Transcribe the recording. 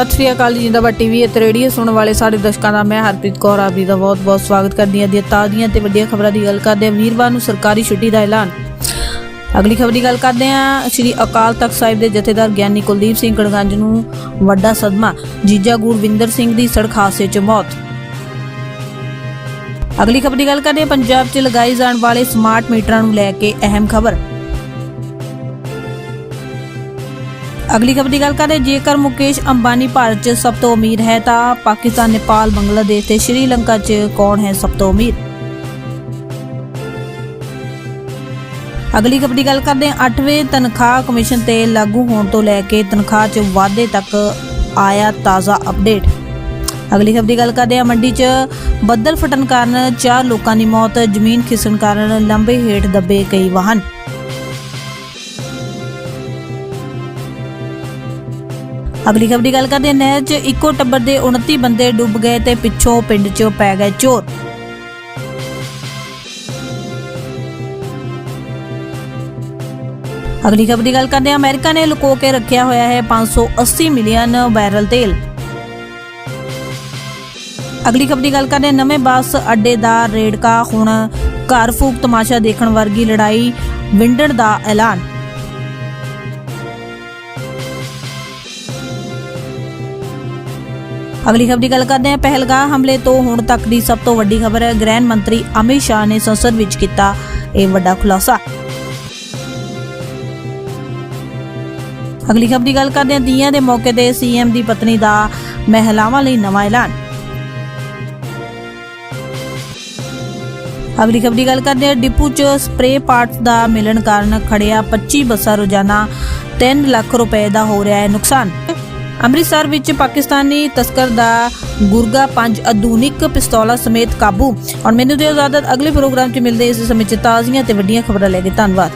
ਸਤਿ ਸ਼੍ਰੀ ਅਕਾਲ ਜੀ, ਜਿੰਦਾਬਾਦ ਟੀਵੀ ਅਤੇ ਰੇਡੀਓ ਸੁਣਨ ਵਾਲੇ ਸਾਡੇ ਦਰਸ਼ਕਾਂ ਦਾ, ਮੈਂ ਹਰਪ੍ਰੀਤ ਕੌਰ, ਆਪ ਜੀ ਦਾ ਬਹੁਤ-ਬਹੁਤ ਸਵਾਗਤ ਕਰਦੀ ਹਾਂ ਦੀ ਤਾਜ਼ੀਆਂ ਤੇ ਵੱਡੀਆਂ ਖਬਰਾਂ ਦੀ ਗੱਲ ਕਰਦੇ ਹਾਂ। ਵੀਰਵਾਰ ਨੂੰ ਸਰਕਾਰੀ ਛੁੱਟੀ ਦਾ ਐਲਾਨ। ਅਗਲੀ ਖਬਰ ਦੀ ਗੱਲ ਕਰਦੇ ਹਾਂ। ਸ਼੍ਰੀ ਅਕਾਲ ਤਖਤ ਸਾਹਿਬ ਦੇ ਜਥੇਦਾਰ ਗਿਆਨੀ ਕੁਲਦੀਪ ਸਿੰਘ ਗੜਗੰਜ ਨੂੰ ਵੱਡਾ ਸਦਮਾ। ਜੀਜਾ ਗੁਰਵਿੰਦਰ ਸਿੰਘ ਦੀ ਸੜਕ ਹਾਦਸੇ 'ਚ ਮੌਤ। ਅਗਲੀ ਖਬਰ ਦੀ ਗੱਲ ਕਰਦੇ ਹਾਂ। ਪੰਜਾਬ 'ਚ ਲਗਾਏ ਜਾਣ ਵਾਲੇ ਸਮਾਰਟ ਮੀਟਰਾਂ ਨੂੰ ਲੈ ਕੇ ਅਹਿਮ ਖਬਰ। ਅਗਲੀ ਖਬਰ ਦੀ ਗੱਲ ਕਰਦੇ ਜੇਕਰ ਮੁਕੇਸ਼ ਅੰਬਾਨੀ ਭਾਰਤ 'ਚ ਸਭ ਤੋਂ ਅਮੀਰ ਹੈ, ਤਾਂ ਪਾਕਿਸਤਾਨ, ਨੇਪਾਲ, ਬੰਗਲਾਦੇਸ਼ ਤੇ ਸ਼੍ਰੀਲੰਕਾ 'ਚ ਕੌਣ ਹੈ ਸਭ ਤੋਂ ਅਮੀਰ? ਅਗਲੀ ਖਬਰ ਦੀ ਗੱਲ ਕਰਦੇ ਹਾਂ। 8ਵੇਂ ਤਨਖਾਹ ਕਮਿਸ਼ਨ ਤੇ ਲਾਗੂ ਹੋਣ ਤੋਂ ਲੈ ਕੇ ਤਨਖਾਹ 'ਚ ਵਾਧੇ ਤੱਕ ਆਇਆ ਤਾਜ਼ਾ ਅਪਡੇਟ। ਅਗਲੀ ਖਬਰ ਦੀ ਗੱਲ ਕਰਦੇ ਹਾਂ। ਮੰਡੀ 'ਚ ਬੱਦਲ ਫਟਣ ਕਾਰਨ ਚਾਰ ਲੋਕਾਂ ਦੀ ਮੌਤ, ਜ਼ਮੀਨ ਖਿਸਣ ਕਾਰਨ ਲੰਬੇ ਹੇਠ ਦੱਬੇ ਕਈ ਵਾਹਨ। ਅਗਲੀ ਖਬਰ ਦੀ ਗੱਲ ਕਰਦੇ ਹਾਂ, ਨਹਿਰ 'ਚ ਇੱਕੋ ਟੱਬਰ ਦੇ 29 ਬੰਦੇ ਡੁੱਬ ਗਏ ਤੇ ਪਿੱਛੋਂ ਪਿੰਡ 'ਚ ਪੈ ਗਏ ਚੋਰ। ਅਗਲੀ ਖਬਰ ਦੀ ਗੱਲ ਕਰਦੇ ਹਾਂ, ਅਮਰੀਕਾ ਨੇ ਲੁਕੋ ਕੇ ਰੱਖਿਆ ਹੋਇਆ ਹੈ 580 ਮਿਲੀਅਨ ਬੈਰਲ ਤੇਲ। ਅਗਲੀ ਖਬਰ ਦੀ ਗੱਲ ਕਰਦੇ ਹਾਂ, ਨਵੇਂ ਬੱਸ ਅੱਡੇ ਦਾ ਰੇੜਕਾ ਹੁਣ ਘਰ ਫੂਕ ਤਮਾਸ਼ਾ ਦੇਖਣ ਵਰਗੀ ਲੜਾਈ ਵਿੰਡਣ ਦਾ ਐਲਾਨ। ਅਗਲੀ ਖਬਰ ਦੀ ਗੱਲ ਕਰਦੇ ਹਾਂ। ਪਹਿਲਗਾਮ ਹਮਲੇ ਤੋਂ ਹੁਣ ਤੱਕ ਦੀ ਸਭ ਤੋਂ ਵੱਡੀ ਖਬਰ ਹੈ ਗ੍ਰਹਿ ਮੰਤਰੀ ਅਮਿਤ ਸ਼ਾਹ ਨੇ ਸੰਸਦ ਵਿੱਚ ਕੀਤਾ ਇਹ ਵੱਡਾ ਖੁਲਾਸਾ। ਅਗਲੀ ਖਬਰ ਦੀ ਗੱਲ ਕਰਦੇ ਹਾਂ। ਤੀਆਂ ਦੇ ਮੌਕੇ ਤੇ ਸੀਐਮ ਦੀ ਪਤਨੀ ਦਾ ਮਹਿਲਾਵਾਂ ਲਈ ਨਵਾਂ ਐਲਾਨ। ਅਗਲੀ ਖਬਰ ਦੀ ਗੱਲ ਕਰਦੇ ਹਾਂ। ਡਿਪੂ 'ਚ ਸਪਰੇ ਪਾਰਟਸ ਦਾ ਮਿਲਣ ਕਾਰਨ ਖੜਿਆ 25 ਬੱਸਾਂ ਰੋਜ਼ਾਨਾ 3 ਲੱਖ ਰੁਪਏ ਦਾ ਹੋ ਰਿਹਾ ਹੈ ਨੁਕਸਾਨ। ਅੰਮ੍ਰਿਤਸਰ ਵਿੱਚ ਪਾਕਿਸਤਾਨੀ ਤਸਕਰ ਦਾ ਗੁਰਗਾ ਪੰਜ ਆਧੁਨਿਕ ਪਿਸਤੌਲਾਂ ਸਮੇਤ ਕਾਬੂ। ਔਰ ਮੈਨੂੰ ਦਿਓ ਇਜਾਜ਼ਤ, ਅਗਲੇ ਪ੍ਰੋਗਰਾਮ 'ਚ ਮਿਲਦੇ ਇਸ ਸਮੇਂ 'ਚ ਤਾਜ਼ੀਆਂ ਤੇ ਵੱਡੀਆਂ ਖਬਰਾਂ ਲੈ ਕੇ। ਧੰਨਵਾਦ।